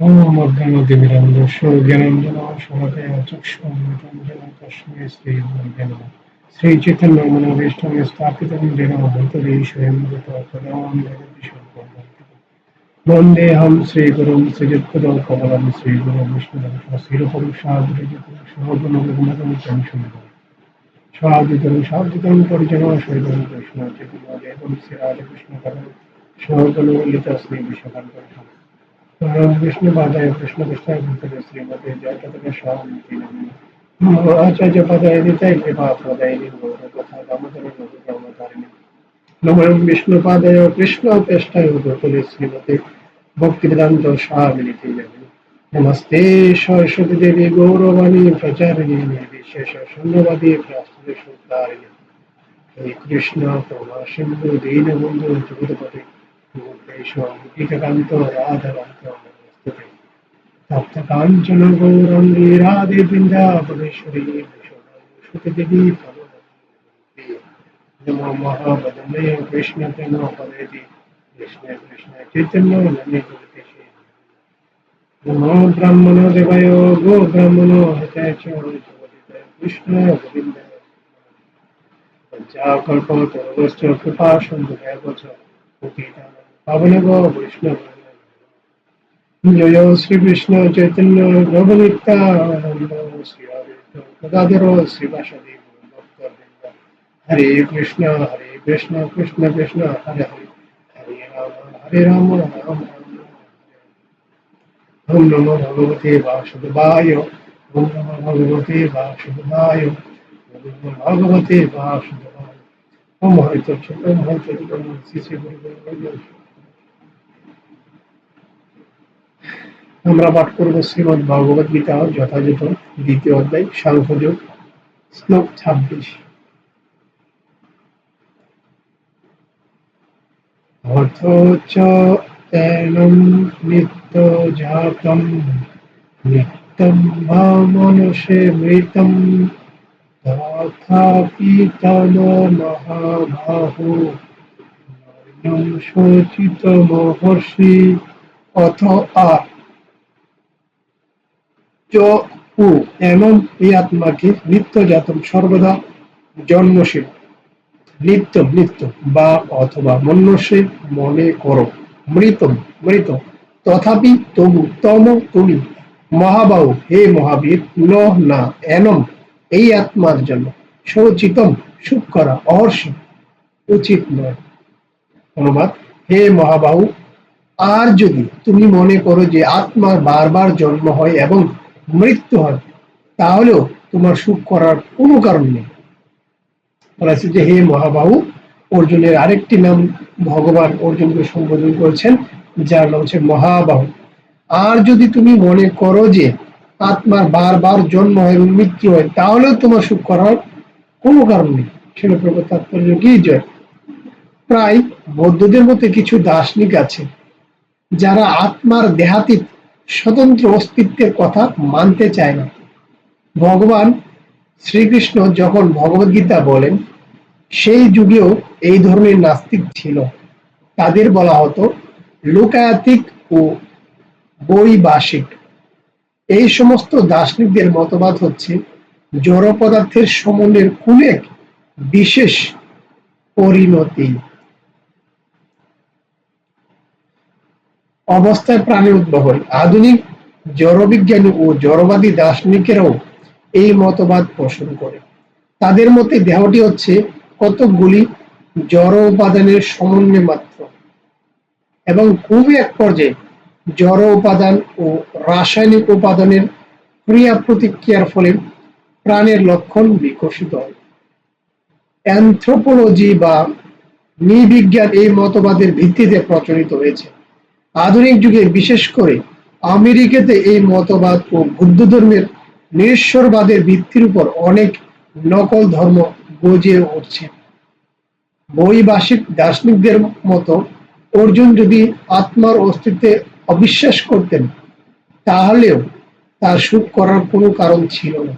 మమ్మూర్ధన్యతిభిరంజనాశుమకయాచక్షుమృతంజనకస్మై శ్రీచైతన్యమనోభీష్టం స్థాపితం జగమభూతదేశ్వయంగతపదాంగదిశోపదాంతికం వందేహం శ్రీగురుం శ్రీజత్పదో కమలం శ్రీగురు విష్ణుదం శ్రీరపురుషాభిజపురుషోగుణగుణం కంక్షుణం స్వాదితం శాబ్దితం పరిజనో శ్రీగురు కృష్ణ జగమదేవం శ్రీరాజకృష్ణ కథం శోకలోలిత శ్రీ విశ్వకం শ্রীমতী জয়পতাকে সহমতি আচার্য কৃপা কথা নমরম কৃষ্ণ শ্রীমতী ভক্তিবেদান্ত নমস্তে সরস্বতী দেবী গৌরবাণী প্রচারিণী বিশেষ শূন্যবাদী প্রাস্তুতি কৃষ্ণ তোমা সিন্ধু দীনবন্ধু জগৎপতি निर्विशेष शून्यवादी प्रास्तुति शुद्धारिणी हे कृष्ण करुणा सिंधु दीनबंधु जगतपति गोपेश्वरकान्त राधाकान्त नमस्ते तप्त काञ्चन गौरङ्गी राधे बृन्दावनेश्वरी श्रुतिदेवी नमो महाबदने कृष्ण प्रेम पदेति कृष्ण कृष्ण चैतन्य नमे गुरुतेशे नमो ब्राह्मणो देवाय गो ब्राह्मणो हताय च जगदिताय कृष्ण गोविन्द पञ्चाकल्पतरुश्च कृपा सन्दुभैव च पतितानां পাবনগ বৈষ্ণব জয় শ্রীকৃষ্ণ চৈতন্য প্রভু নিত্যানন্দ শ্রী গদাধর শ্রীবাসদেব ভক্তবৃন্দ হরে কৃষ্ণ হরে কৃষ্ণ কৃষ্ণ কৃষ্ণ হরে হরে হরে রাম হরে রাম রাম রাম ওম নমো ভগবতে বাসুদেবায় ওম নমো ভগবতে বাসুদেবায় ওম নমো ভগবতে বাসুদেবায় ওম হরিত ছোট হরিত শ্রী শ্রী গুরু গুরু আমরা পাঠ করব শ্রীমদ ভগবত গীতা, যথাযথ দ্বিতীয় অধ্যায় সাংখ্যযোগ শ্লোক ছাব্বিশ। অর্থ চ তেনম নিত্য জাতম, নিত্যম বা মৃতম, তথাপি তম মহাবাহু। শোচিত মহর্ষি, অথ ও এমন এই আত্মাকে সর্বদা জন্মশীল নিত্য নিত্য, বা অথবা মনে করো। মৃত তথাপি তবু, তম তুমি। মহাবাহু, হে মহাবীর, ন, না, এনম, এই আত্মার জন্য। সচিতম সুখ করা অহর্ষ, উচিত নয়। অনুবাদ, হে মহাবাহু, আর যদি তুমি মনে করো যে আত্মার বারবার জন্ম হয় এবং মৃত্যু হয়, তাহলেও তোমার সুখ করার কোনো কারণ নেই। বলা যে হে মহাবাহু, অর্জুনের আরেকটি নাম ভগবান অর্জুনকে সম্বোধন করেছেন, যার নাম হচ্ছে মহাবাহু। আর যদি তুমি মনে করো যে আত্মার বারবার জন্ম হয় এবং মৃত্যু হয়, তাহলেও তোমার সুখ করার কোনো কারণ নেই। সেটা প্রভু তাৎপর্য কি জয় প্রায় বৌদ্ধদের মধ্যে কিছু দার্শনিক আছে, যারা আত্মার দেহাতীত স্বতন্ত্র অস্তিত্বের কথা মানতে চায় না। ভগবান শ্রীকৃষ্ণ যখন ভগবদ্গীতা বলেন, সেই যুগেও এই ধরনের নাস্তিক ছিল। তাদের বলা হতো লোকায়াতিক ও বৈবাসিক। এই সমস্ত দার্শনিকদের মতবাদ হচ্ছে জড় পদার্থের সমন্বয়ের কোন এক বিশেষ পরিণতি। অবস্থায় প্রাণের উদ্ভাবন আধুনিক জড়বিজ্ঞানী ও জড়বাদী দার্শনিকেরাও এই মতবাদ পোষণ করে। তাদের মতে দেহটি হচ্ছে কতকগুলি জড় উপাদানের সমন্বয় মাত্র এবং খুবই এক পর্যায়ে জড় উপাদান ও রাসায়নিক উপাদানের ক্রিয়া প্রতিক্রিয়ার ফলে প্রাণের লক্ষণ বিকশিত হয়। অ্যান্থ্রোপোলজি বা নৃবিজ্ঞান এই মতবাদের ভিত্তিতে প্রচলিত হয়েছে। আধুনিক যুগে বিশেষ করে আমেরিকাতে এই মতবাদ ও বুদ্ধ ধর্মের নিরেশ্বরবাদের ভিত্তির উপর অনেক নকল ধর্ম গজিয়ে উঠছে। বৈবাসিক দার্শনিকদের মতো অর্জুন যদি আত্মার অস্তিত্বে অবিশ্বাস করতেন, তাহলেও তার সুখ করার কোনো কারণ ছিল না।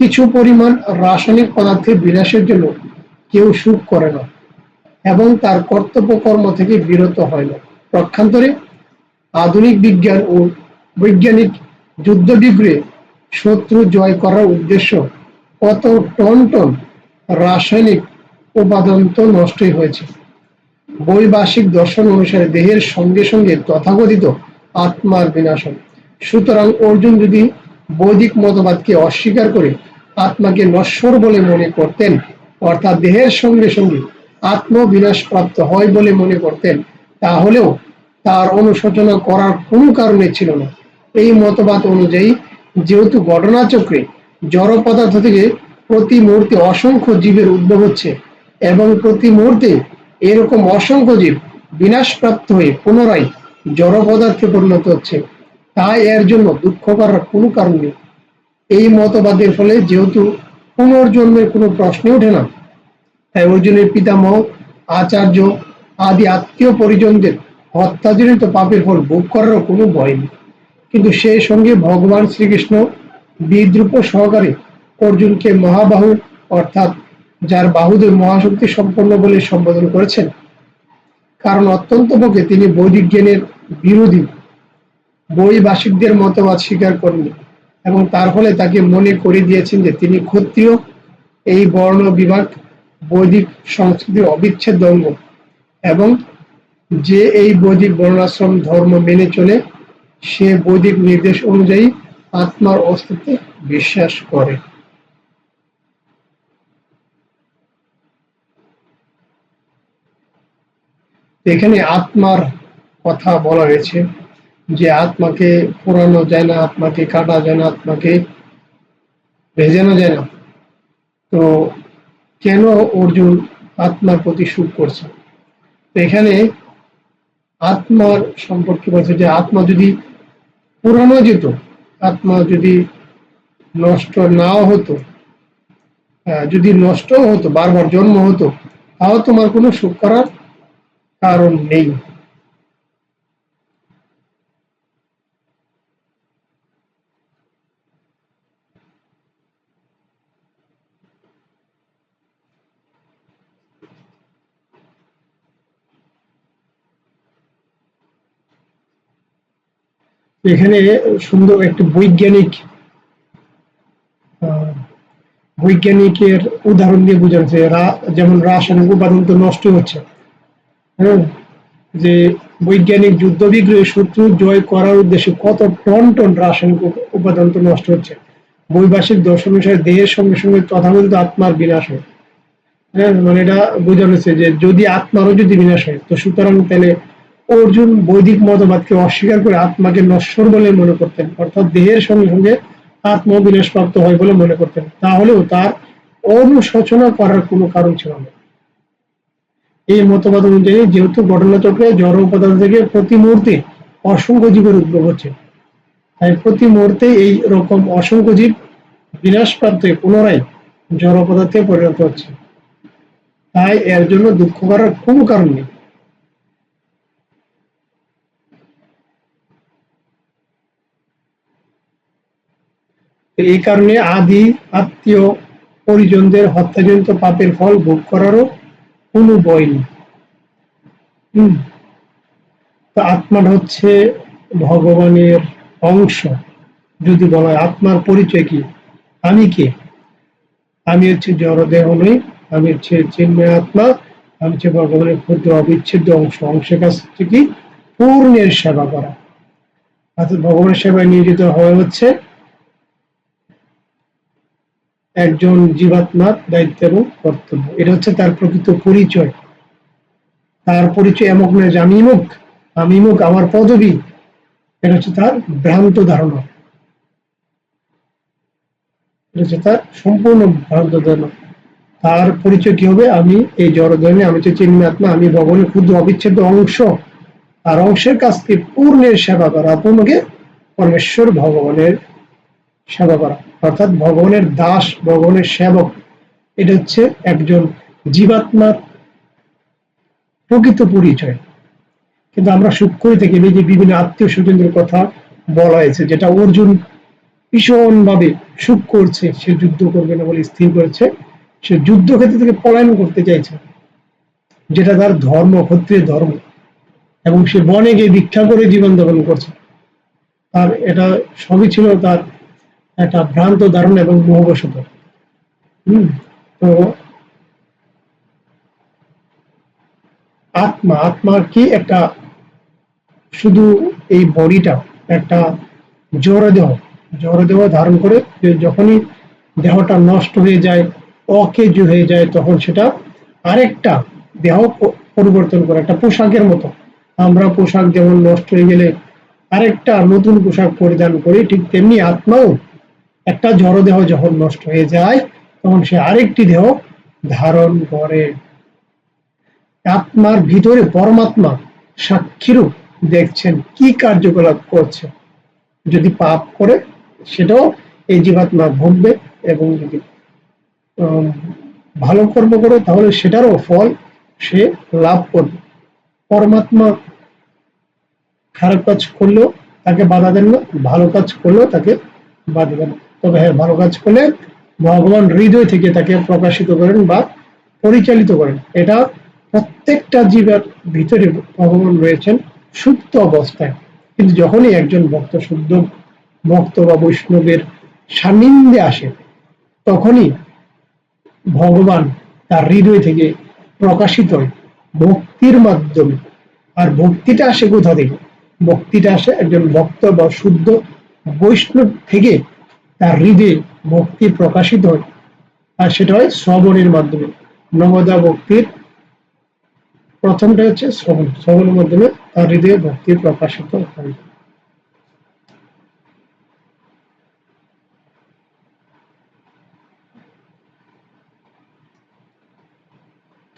কিছু পরিমাণ রাসায়নিক পদার্থের বিনাশের জন্য কেউ সুখ করে না এবং তার কর্তব্য কর্ম থেকে বিরত হয় না। পক্ষান্তরে আধুনিক বিজ্ঞান ও বৈজ্ঞানিক যুদ্ধ বিগ্রহে শত্রু জয় করার উদ্দেশ্য কত টন টন রাসায়নিক উপাদান তো নষ্টই হয়েছে। বৈবাসিক দর্শন অনুসারে দেহের সঙ্গে সঙ্গে তথাকথিত আত্মার বিনাশন। সুতরাং অর্জুন যদি বৈদিক মতবাদকে অস্বীকার করে আত্মাকে নশ্বর বলে মনে করতেন, অর্থাৎ দেহের সঙ্গে সঙ্গে আত্ম বিনাশ প্রাপ্ত হয় বলে মনে করতেন তাহলেও তার অনুশোচনা করার কোনো কারণে ছিল না। এই মতবাদ অনুযায়ী যেহেতু ঘটনাচক্রে জড় পদার্থ থেকে প্রতি মুহূর্তে অসংখ্য জীবের উদ্ভব হচ্ছে এবং প্রতি মুহূর্তে এরকম অসংখ্য জীব বিনাশপ্রাপ্ত হয়ে পুনরায় জড় পদার্থে পরিণত হচ্ছে, তাই এর জন্য দুঃখ করার কোনো কারণ নেই। এই মতবাদের ফলে যেহেতু পুনর্জন্মের কোনো প্রশ্ন ওঠে না, তাই অর্জুনের পিতামহ আচার্য আদি আত্মীয় পরিজনদের হত্যাজনিত পাপের ফল ভোগ করারও কোনো ভয় নেই। কিন্তু সেই সঙ্গে ভগবান শ্রীকৃষ্ণ বিদ্রুপ সহকারে অর্জুনকে মহাবাহু, অর্থাৎ যার বাহুদের মহাশক্তি সম্পন্ন বলে সম্বোধন করেছেন। কারণ অত্যন্ত পক্ষে তিনি বৈদিক জ্ঞানের বিরোধী। বৈবাসিকদের মতবাদ স্বীকার করেননি এবং তার ফলে তাকে মনে করে দিয়েছেন যে তিনি ক্ষত্রিয়। এই বর্ণ বিভাগ বৈদিক সংস্কৃতির অবিচ্ছেদ্য অঙ্গ। এবং যে এই বৈদিক বর্ণাশ্রম ধর্ম মেনে চলে, সে বৈদিক নির্দেশ অনুযায়ী আত্মার অস্তিত্বে বিশ্বাস করে। এখানে আত্মার কথা বলা হয়েছে যে আত্মাকে পোড়ানো যায় না, আত্মাকে কাটা যায় না, আত্মাকে ভেজানো যায় না। তো কেন অর্জুন আত্মার প্রতি সুখ করছে? এখানে আত্মার সম্পর্কে বলছে যে আত্মা যদি পুরানো যেত, আত্মা যদি নষ্ট নাও হতো যদি নষ্ট হতো, বারবার জন্ম হতো, তাও তোমার কোনো সুখ করার কারণ নেই। এখানে সুন্দর একটি বৈজ্ঞানিক বৈজ্ঞানিকের উদাহরণ দিয়ে বোঝাচ্ছে যেমন রাসায়নিক উপাদান তো নষ্ট হচ্ছে। হ্যাঁ? যে বৈজ্ঞানিক যুদ্ধ বিগ্রহে শত্রু জয় করার উদ্দেশ্যে কত টন টন রাসায়নিক উপাদান তো নষ্ট হচ্ছে। বৈবাসিক দর্শন অনুসারে দেহের সঙ্গে সঙ্গে তথাকথিত আত্মার বিনাশ হয়। হ্যাঁ? মানে এটা বোঝানো হচ্ছে যে যদি আত্মারও যদি বিনাশ হয়, তো সুতরাং তাহলে অর্জুন বৈদিক মতবাদকে অস্বীকার করে আত্মাকে নশ্বর বলে মনে করতেন। অর্থাৎ দেহের সঙ্গে সঙ্গে আত্ম বিনাশ প্রাপ্ত হয় বলে মনে করতেন। তাহলেও তার অনুশোচনা করার কোনো কারণ ছিল না। এই মতবাদ অনুযায়ী যেহেতু ঘটনাচক্রে জড় উপাদান থেকে প্রতি মুহূর্তে অসংখ্য জীবের উদ্ভব হচ্ছে। তাই প্রতি মুহূর্তে এই রকম অসংখ্য জীব বিনাশ প্রাপ্ত পুনরায় জড় পদার্থে পরিণত হচ্ছে। তাই এর জন্য দুঃখ করার কোনো কারণ নেই। এই কারণে আদি, আত্মীয় পরিজনদের হত্যাজনিত পাপের ফল ভোগ করারও কোনো বই নেই। হম। আত্মাটা হচ্ছে ভগবানের অংশ। যদি বলা হয় আত্মার পরিচয় কি? আমি কে? আমি হচ্ছে জড়দেহ নই, আমি হচ্ছে চিন্ময় আত্মা, আমি হচ্ছে ভগবানের ক্ষুদ্র অবিচ্ছেদ্য অংশ। অংশের কাছ থেকে পূর্ণের সেবা করা। অর্থাৎ ভগবানের সেবায় নিয়োজিত হওয়া হচ্ছে একজন জীবাত্মার দায়িত্ব এবং কর্তব্য। এটা হচ্ছে তার প্রকৃত পরিচয়। তার পরিচয় এমক নয় যে আমি মুখ আমি মুখ আমার পদবী। এটা হচ্ছে তার ভ্রান্ত ধারণা। এটা হচ্ছে তার সম্পূর্ণ ভ্রান্ত ধারণা। তার পরিচয় কি হবে? আমি এই জড়ধর্মে আমি হচ্ছে আমি ভগবানের ক্ষুদ্র অবিচ্ছেদ্য অংশ। আর অংশের কাছ থেকে পূর্ণের সেবা করা, পূর্ণকে পরমেশ্বর ভগবানের সেবা করা। অর্থাৎ ভগবানের দাস, ভগবানের সেবক, এটা হচ্ছে একজন জীবাত্মার প্রকৃত পরিচয়। কিন্তু আমরা করে থাকি এই যে বিভিন্ন আত্মীয় স্বজনদের কথা বলা হয়েছে, যেটা অর্জুন ভীষণ ভাবে সুখ করছে, সে যুদ্ধ করবে না বলে স্থির করেছে, সে যুদ্ধক্ষেত্র থেকে পলায়ন করতে চাইছে, যেটা তার ধর্ম, ক্ষত্রিয় ধর্ম, এবং সে বনে গিয়ে ভিক্ষা করে জীবন যাপন করছে। তার এটা সবই ছিল তার একটা ভ্রান্ত ধারণা এবং মোহবশত। হম, তো আত্মা আত্মা কি একটা শুধু এই বডিটা, একটা জড় দেহ জড় দেহ ধারণ করে যখনই দেহটা নষ্ট হয়ে যায়, অকেজ হয়ে যায়, তখন সেটা আরেকটা দেহ পরিবর্তন করে, একটা পোশাকের মতো। আমরা পোশাক যেমন নষ্ট হয়ে গেলে আরেকটা নতুন পোশাক পরিধান করি, ঠিক তেমনি আত্মাও একটা জড় দেহ যখন নষ্ট হয়ে যায়, তখন সে আরেকটি দেহ ধারণ করে। আত্মার ভিতরে পরমাত্মা সাক্ষীরূপ দেখছেন, কি কার্যকলাপ করছে। যদি পাপ করে, সেটাও এই জীবাত্মা ভুগবে এবং যদি ভালো কর্ম করে, তাহলে সেটারও ফল সে লাভ করবে। পরমাত্মা খারাপ কাজ করলেও তাকে বাধা দেন না, ভালো কাজ করলেও তাকে বাধা দেন না। তবে হ্যাঁ ভালো কাজ করলে ভগবান হৃদয় থেকে তাকে প্রকাশিত করেন বা পরিচালিত করেন। এটা প্রত্যেকটা জীবের ভিতরে ভগবান রয়েছেন সুপ্ত অবস্থায়। কিন্তু যখনই একজন ভক্ত, শুদ্ধ ভক্ত বা বৈষ্ণবের সান্নিধ্যে আসে, তখনই ভগবান তার হৃদয় থেকে প্রকাশিত হয় ভক্তির মাধ্যমে। আর ভক্তিটা আসে কোথা থেকে? ভক্তিটা আসে একজন ভক্ত বা শুদ্ধ বৈষ্ণব থেকে তার হৃদয়ে ভক্তি প্রকাশিত হয়। আর সেটা হয় শ্রবণের মাধ্যমে। নবদা ভক্তির প্রথমটা হচ্ছে শ্রবণ। শ্রবণের মাধ্যমে তার হৃদয়ে ভক্তি প্রকাশিত হয়।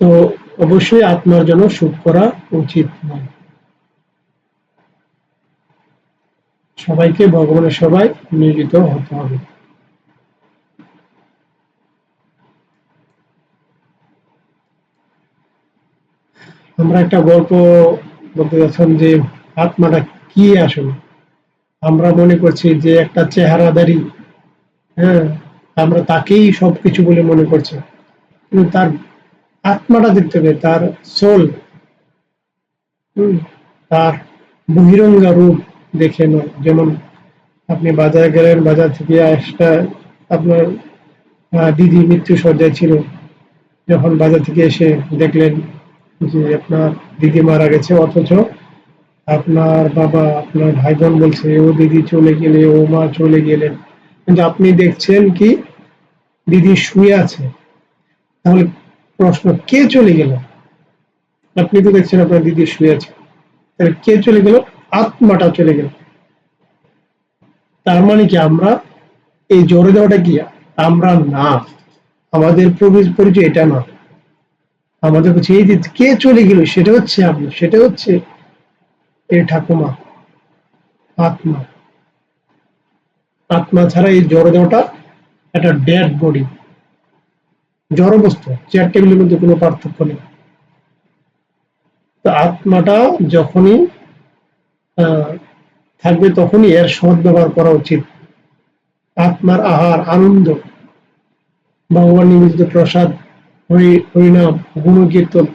তো অবশ্যই আত্মার জন্য সুখ করা উচিত নয়। সবাইকে, ভগবানের সবাই নিয়োজিত হতে হবে। আমরা একটা গল্প বলতে যাচ্ছিলাম যে, আত্মাটা কি আসলে? আমরা মনে করছি যে, একটা চেহারাদারি হ্যাঁ? আমরা তাকেই সবকিছু বলে মনে করছি। কিন্তু তার আত্মাটা দেখতে হবে তার সোল তার বহিরঙ্গা রূপ দেখে নয় যেমন আপনি বাজারে গেলেন, বাজার থেকে একটা আপনার দিদি মৃত্যু সজ্জায় ছিল। যখন বাজার থেকে এসে দেখলেন যে আপনার দিদি মারা গেছে, অথচ আপনার বাবা, আপনার ভাই বোন বলছে, ও দিদি চলে গেলে, ও মা চলে গেলেন। কিন্তু আপনি দেখছেন কি, দিদি শুয়ে আছে। তাহলে প্রশ্ন, কে চলে গেল? আপনি তো দেখছেন আপনার দিদি শুয়ে আছে। তাহলে কে চলে গেল? আত্মাটা চলে গেল। তার মানে কি আমরা এই জোরে দেওয়াটা কি? আমরা না। আমাদের প্রবেশ পরিচয় এটা না। আমাদের কাছে এই যে কে চলে গেল, সেটা হচ্ছে আপনি সেটা হচ্ছে এই ঠাকুমা, আত্মা। আত্মা ছাড়া এই জড় দেওয়াটা একটা ডেড বডি জড় বস্তু চেয়ার টেবিলের মধ্যে কোনো পার্থক্য নেই। তো আত্মাটা যখনই থাকবে তখনই এর সৎ ব্যবহার করা উচিত। আত্মার আহার, আনন্দ, ভগবান নিবেদিত প্রসাদ, হরি, হরিনাম, গুণকীর্তন।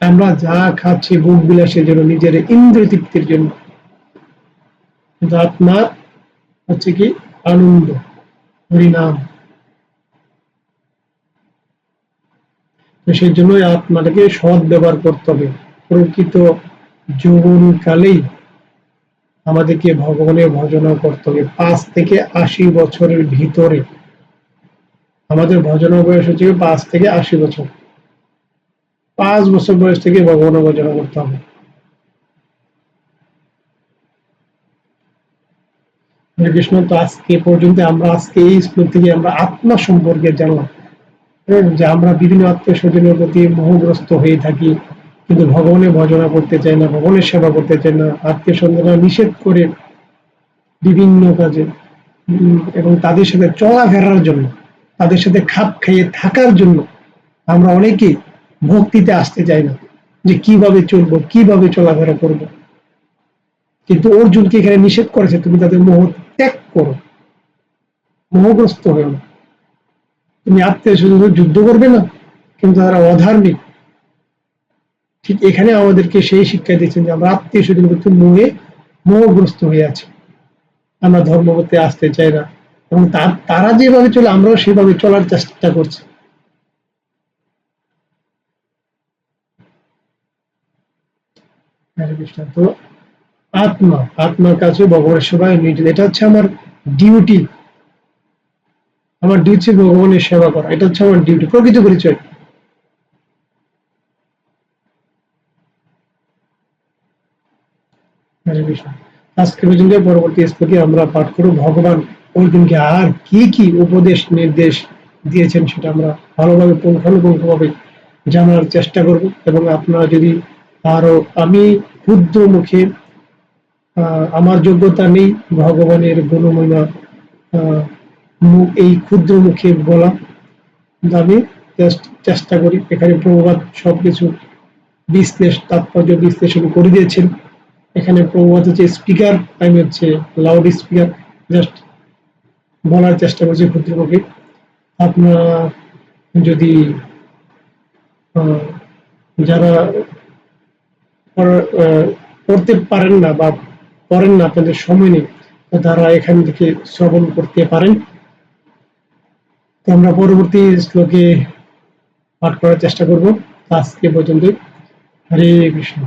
আমরা যা খাচ্ছি ভোগ বিলাসের জন্য, নিজের ইন্দ্র তৃপ্তির জন্য আত্মার হচ্ছে কি? আনন্দ, হরিনাম। সেই জন্য এই আত্মাটাকে সৎ ব্যবহার করতে হবে। প্রকৃত যৌবন কালেই আমাদেরকে ভগবানের ভজনা করতে হবে। পাঁচ থেকে আশি বছরের ভিতরে আমাদের ভজনা বয়স হচ্ছে পাঁচ থেকে আশি বছর। পাঁচ বছর বয়স থেকে ভগবানের ভজনা করতে হবে। কৃষ্ণ, তো আজকে পর্যন্ত আমরা আজকে এই স্কুল থেকে আমরা আত্মা সম্পর্কে জানলাম। যে আমরা বিভিন্ন আত্মীয় স্বজনের প্রতি মোহগ্রস্ত হয়ে থাকি। কিন্তু ভগবানের ভজনা করতে চায় না, ভগবানের সেবা করতে চায় না, আত্মীয় স্বজনরা নিষেধ করে বিভিন্ন কাজে এবং তাদের সাথে চলাফেরার জন্য, তাদের সাথে খাপ খাইয়ে থাকার জন্য আমরা অনেকেই ভক্তিতে আসতে চাই না যে কীভাবে চলবো, কীভাবে চলাফেরা করব। কিন্তু অর্জুনকে এখানে নিষেধ করেছে, তুমি তাদের মোহ ত্যাগ করো, মোহগ্রস্ত হয়েও না। তুমি আত্মীয় স্বজন যুদ্ধ করবে না, কিন্তু তারা অধার্মিক। ঠিক এখানে আমাদেরকে সেই শিক্ষা দিচ্ছেন যে আমরা আত্মীয় স্বজন কিন্তু মোহে মোহগ্রস্ত হয়ে আছি। আমরা ধর্ম করতে আসতে চাই না। এবং তার- যেভাবে চলে, আমরাও সেভাবে চলার চেষ্টা করছি। তো আত্মা, আত্মার কাছে ভগবানের সেবায় নিয়োজিত এটা হচ্ছে আমার ডিউটি আমার ডিউটি ভগবানের সেবা করা। এটা হচ্ছে আমার ডিউটি প্রকৃত পরিচয়। হরে কৃষ্ণ। আজকে পর্যন্ত পরবর্তী স্পোকে আমরা পাঠ করব। ভগবান দিনকে আর কি কি উপদেশ, নির্দেশ দিয়েছেন সেটা আমরা ভালোভাবে পুঙ্খানুপুঙ্খভাবে জানার চেষ্টা করব এবং আপনারা যদি আরও আমি ক্ষুদ্র মুখে আমার যোগ্যতা নেই, ভগবানের গুণমহিমা এই ক্ষুদ্র মুখে বলা, আমি চেষ্টা করি। এখানে প্রভুবাদ সবকিছু বিশ্লেষ, তাৎপর্য বিশ্লেষণ করে দিয়েছেন। এখানে প্রভুবাদ হচ্ছে স্পিকার আমি হচ্ছে লাউড স্পিকার জাস্ট বলার চেষ্টা করছি ক্ষুদ্র মুখে আপনারা যদি যারা পড়তে পারেন না বা পড়েন না, আপনাদের সময় নেই তারা এখান থেকে শ্রবণ করতে পারেন। তো আমরা পরবর্তী শ্লোকে পাঠ করার চেষ্টা করব। আজকে পর্যন্ত হরে কৃষ্ণ।